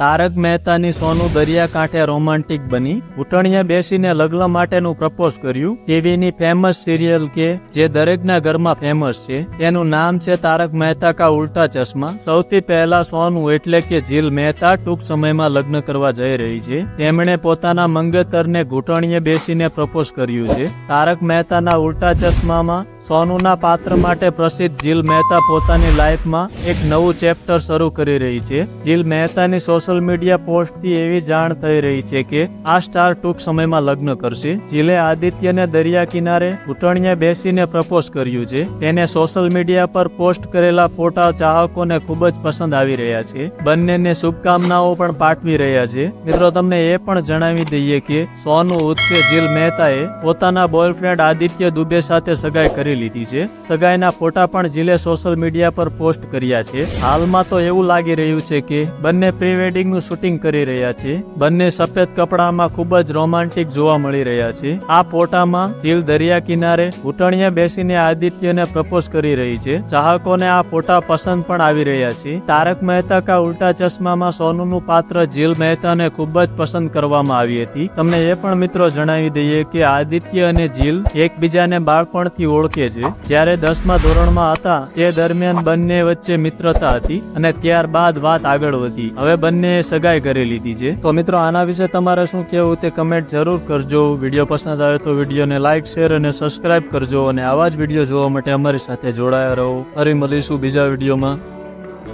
તારક મહેતાની સોનું દરિયાકાંઠે રોમાન્ટિક બની. ઉટણીએ બેસીને લગ્ન માટેનું પ્રપોઝ કર્યું. ટીવીની ફેમસ સિરિયલ કે, જે દરેકના ઘરમાં ફેમસ છે. એનું નામ છે તારક મહેતા કા ઉલ્ટા ચશ્મા. સૌથી પહેલા સોનું એટલે કે જીલ મહેતા ટૂંક સમયમાં લગ્ન કરવા જઈ રહી છે. તેમણે પોતાના મંગેતરને ઘૂંટણીએ બેસીને પ્રપોઝ કર્યું છે. તારક મહેતાના ઉલ્ટા ચશ્મામાં સોનુના પાત્ર માટે પ્રસિદ્ધ જીલ મહેતા પોતાની લાઈફમાં એક નવું ચેપ્ટર શરૂ કરી રહી છે. જીલ મહેતાની સોશિયલ મીડિયા પોસ્ટથી એવી જાણ થઈ રહી છે કે આ સ્ટાર ટૂંક સમયમાં લગ્ન કરશે. જીલે આદિત્યને દરિયા કિનારે ઘૂંટણીએ બેસીને પ્રપોઝ કર્યું છે. તેને સોશિયલ મીડિયા પર પોસ્ટ કરેલા ફોટા ચાહકોને ખૂબ જ પસંદ આવી રહ્યા છે. બંનેને શુભકામનાઓ પણ પાઠવી રહ્યા છે. મિત્રો, તમને એ પણ જણાવી દઈએ કે સોનુ ઉત્સે જીલ મહેતાએ પોતાના બોયફ્રેન્ડ આદિત્ય દુબે સાથે સગાઈ કરી લીધી છે. સગાઈના ફોટા પણ જીલે સોશિયલ મીડિયા પર પોસ્ટ કર્યા છે. હાલમાં તો એવું લાગી રહ્યું છે કે બંને પ્રી વેડિંગનું શૂટિંગ કરી રહ્યા છે. બંને સફેદ કપડામાં ખૂબ જ રોમાન્ટિક જોવા મળી રહ્યા છે. આ ફોટામાં જીલ દરિયા કિનારે ઘૂંટણીએ બેસીને આદિત્યને પ્રપોઝ કરી રહી છે. ચાહકોને આ ફોટા પસંદ પણ આવી રહ્યા છે. તારક મહેતા કા ઉલ્ટા ચશ્મામાં સોનુનું પાત્ર જીલ મહેતાને ખૂબ જ પસંદ કરવામાં આવી હતી. તમને એ પણ મિત્રો જણાવી દઈએ કે આદિત્ય અને જીલ એકબીજાને બાળપણથી ઓળખે છે. જ્યારે દસમા ધોરણમાં હતા તે દરમિયાન બંને વચ્ચે મિત્રતા હતી અને ત્યારબાદ વાત આગળ વધી. હવે બંને સગાઈ કરી લીધી છે. તો મિત્રો, આના વિશે તમારે શું કહેવું તે કમેન્ટ જરૂર કરજો. વીડિયો પસંદ આવે તો વિડીયોને લાઇક શેર અને સબસ્ક્રાઇબ કરજો અને આવા જ વીડિયો જોવા માટે અમારી સાથે જોડાયા રહો. ફરી મળીશું બીજા વિડીયોમાં.